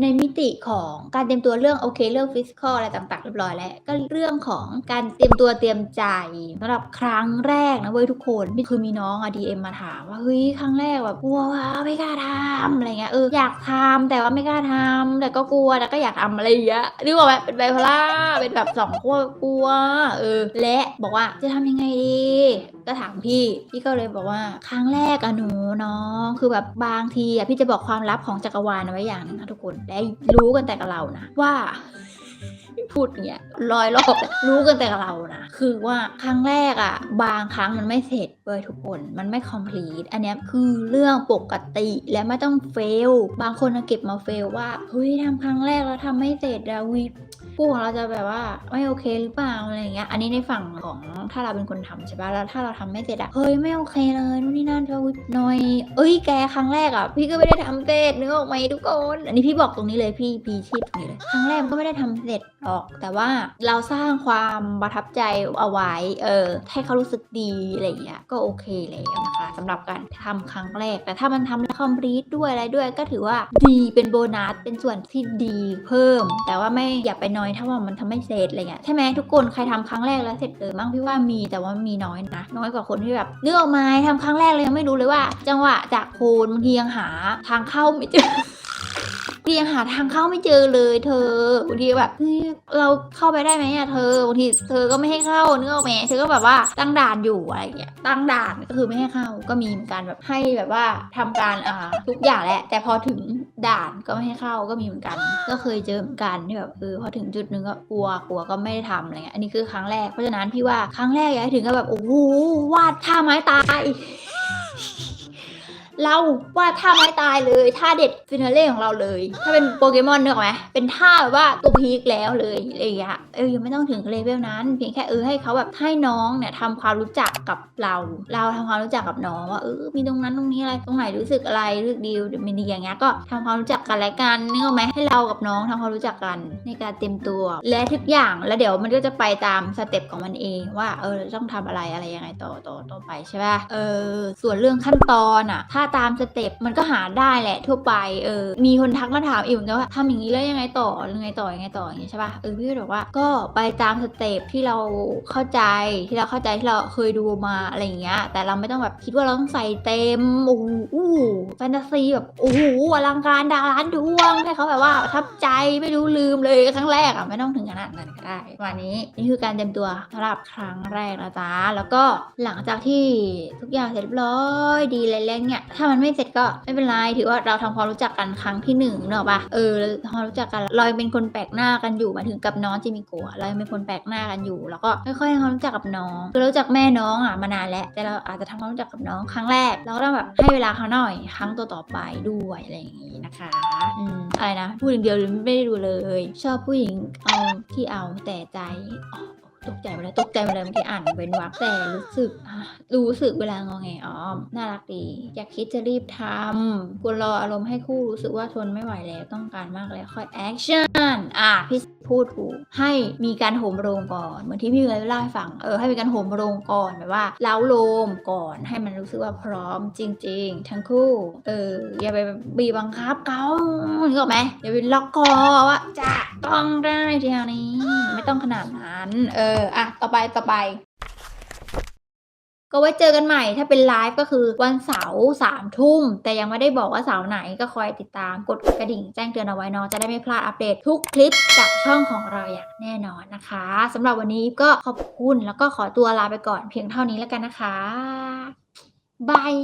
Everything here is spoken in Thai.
ในมิติของการเตรียมตัวเรื่องโอเคเรื่องฟิสิกอลอะไรต่างๆเรียบร้อยแล้ว ก็เรื่องของการเตรียมตัวเตรียมใจสำหรับครั้งแรกนะเว้ยทุกคนคือมีน้องอะดีเอ็มมาถามว่าเฮ้ยครั้งแรกแบบกลัวว่าไม่กล้าทำอะไรเงี้ยเอออยากทำแต่ว่าไม่กล้าทำแต่ก็กลัวแต่ก็อยากทำอะไรอย่างเงี้ยนึกออกไหมเป็นไบโพล่าเป็นแบบสองขั้วกลัวเออและบอกว่าจะทำยังไงดีก็ถามพี่พี่ก็เลยบอกว่าครั้งแรกอะหนูน้องคือแบบบางทีอะพี่จะบอกความลับของจักรวาลไว้อย่างนึงนะทุกคนและรู้กันแต่กับเรานะ ว่าพูดเงี้ยลอยรอบรู้กันแต่กับเรานะคือว่าครั้งแรกอะบางครั้งมันไม่เสร็จเว้ยทุกคนมันไม่คอมพลีทอันนี้คือเรื่องปกติและไม่ต้องเฟล บางคนอะเก็บมาเฟลว่าเฮ้ยทำครั้งแรกแล้วทำไม่เสร็จอะวี ผู้ของเราจะแบบว่าไม่โอเคหรือเปล่าอะไรเงี้ย อันนี้ในฝั่งของถ้าเราเป็นคนทำใช่ปะแล้วถ้าเราทำไม่เสร็จอะเฮ้ยไม่โอเคเลยนู่นนี่นั่นก็วิหน่อย เอ้ยแกครั้งแรกอะพี่ก็ไม่ได้ทำเสร็จนึกออกไหมทุกคนอันนี้พี่บอกตรงนี้เลยพี่พีชีพตรงนี้เลยครั้งแรกก็ไม่ได้ทำเสร็จหรอก แต่ว่าเราสร้างความประทับใจเอาไว้เออให้เขารู้สึกดีอะไรเงี้ยก็โอเคแล้วนะคะสำหรับการทำครั้งแรก แต่ถ้ามันทำแล้วคอมพลีทด้วยอะไรด้วยก็ถือว่าดีเป็นโบนัสเป็นส่วนที่ดีเพิ่ม แต่ว่าไม่อย่าไปน้อยถ้าว่ามันทำไม่เสร็จอะไรเงี้ยใช่ไหมทุกคนใครทำครั้งแรกแล้วเสร็จเลยบ้งพี่ว่ามีแต่ว่ามีน้อยนะน้อยกว่าคนที่แบบเนื้อไม้ทำครั้งแรกเลยยังไม่รู้เลยว่า จังหวะจากโคนบางทียังหาทางเข้าไม่เจอ พี่ยังหาทางเข้าไม่เจอเลยเธอบางทีแบบเฮ้ยเราเข้าไปได้ไหมอะเธอบางทีเธอก็ไม่ให้เข้าเนื้อออกไหมเธอก็แบบว่าตั้งด่านอยู่อะไรอย่างเงี้ยตั้งด่านก็คือไม่ให้เข้าก็มีเหมือนกันแบบให้แบบว่าทำการอ่าทุกอย่างแหละ แต่พอถึงด่านก็ไม่ให้เข้าก็มีเหมือนกัน ก็เคยเจอเหมือนกันที่แบบเออพอถึงจุดหนึงก็กลัวกลัวก็ไม่ได้ทำอะไรเงี้ยอันนี้คือครั้งแรกเพราะฉะนั้นพี่ว่าครั้งแรกอย่าให้ถึงกับแบบโอ้โหวาดท่าไม้ตาย เราวาดท่าไม้ตายเลยท่าเด็ดฟินาเล่ของเราเลย ถ้าเป็นโปเกมอนเนอะไหมเป็นท่าแบบว่าตัวพีคแล้วเลยอะไรอย่างเงี้ยเออยังไม่ต้องถึงเลเวลนั้น เพียงแค่เออให้เขาแบบให้น้องเนี่ยทำความรู้จักกับเรา เราทำความรู้จักกับน้องว่าเออมีตรงนั้นตรงนี้อะไรตรงไหนรู้สึกอะไรรู้สึกดีหรือไม่ดีอย่างเงี้ยก็ทำความรู้จักกันและกันนึกออกไหมให้เรากับน้องทำความรู้จักกันในการเต็มตัว และทุกอย่างแล้วเดี๋ยวมันก็จะไปตามสเต็ปของมันเองว่าเออต้องทำอะไรอะไรยังไงต่อต่อต่อไปใช่ป่ะเออส่วนเรื่องขั้นตอนอะถ้าตามสเต็ปมันก็หาได้แหละทั่วไปเออมีคนทักมาถามอีกเหมือนกันว่าทำอย่างนี้แล้วยังไงต่อยังไงต่อยังไงต่ออย่างเงี้ยใช่ป่ะเออพี่ก็บอกว่าก็ไปตามสเต็ปที่เราเข้าใจที่เราเข้าใจที่เราเคยดูมาอะไรอย่างเงี้ย แต่เราไม่ต้องแบบคิดว่าเราต้องใส่เต็มโอ้โหแฟนตาซีแบบโอ้โหอลังการดาร้านดวงให้เขาแบบว่าทับใจไม่รู้ลืมเลยครั้งแรกอะไม่ต้องถึงขนาดนั้นก็ได้วันนี้นี่คือการเตรียมตัวสำหรับครั้งแรกนะจ๊ะแล้วก็หลังจากที่ทุกอย่างเสร็จเรียบร้อยดีอะไรแล้วเนี่ยถ้ามันไม่เสร็จก็ไม่เป็นไรถือว่าเราทำความรู้จักกันครั้งที่หนึ่งเนอะปะเออทำความรู้จักกันเรายังเป็นคนแปลกหน้ากันอยู่หมายถึงกับน้องจิมิโกะเรายังเป็นคนแปลกหน้ากันอยู่ แล้วก็ค่อยๆทำความรู้จักกับน้องคือรู้จักแม่น้องอะมานานแล้วแต่เราอาจจะทำความรู้จักกับน้องครั้งแรกเราก็ต้องแบบให้เวลาเขาหน่อยครั้งต่อไปด้วยอะไรอย่างงี้นะคะอืมอะไรนะพูดอย่างเดียวหรือไม่ได้ดูเลย ชอบผู้หญิงเอาที่เอาแต่ใจ ตกใจไปเลยตกใจไปเลยเมื่อกี้อ่านเว้นวรรคแต่รู้สึกรู้สึกเวลางอแงอ๋อมน่ารักดี อยากคิดจะรีบทำกลัวรออารมณ์ให้คู่รู้สึกว่าทนไม่ไหวแล้วต้องการมากแล้วค่อยแอคชั่นอะพี่พูดถูกให้มีการโหมโรงก่อนเหมือนที่พี่เคยเล่าให้ฟังเออให้มีการโหมโรงก่อนแบบว่าเล้าโลมก่อนให้มันรู้สึกว่าพร้อมจริง ๆ ทั้งคู่ เอออย่าไปบีบบังคับเขานึกอไหมอย่าไปล็อกคอว่าจะต้องได้ทีนี้ ไม่ต้องขนาดนั้น เอออ อะ ต่อไป ต่อไป ก็ไว้เจอกันใหม่ ถ้าเป็นไลฟ์ก็คือวันเสาร์สามทุ่ม แต่ยังไม่ได้บอกว่าเสาร์ไหนก็คอยติดตาม กดกระดิ่งแจ้งเตือนเอาไว้เนาะ จะได้ไม่พลาดอัปเดตทุกคลิปจากช่องของเราอย่างแน่นอนนะคะ สำหรับวันนี้ก็ขอบคุณแล้วก็ขอตัวลาไปก่อนเพียงเท่านี้แล้วกันนะคะบาย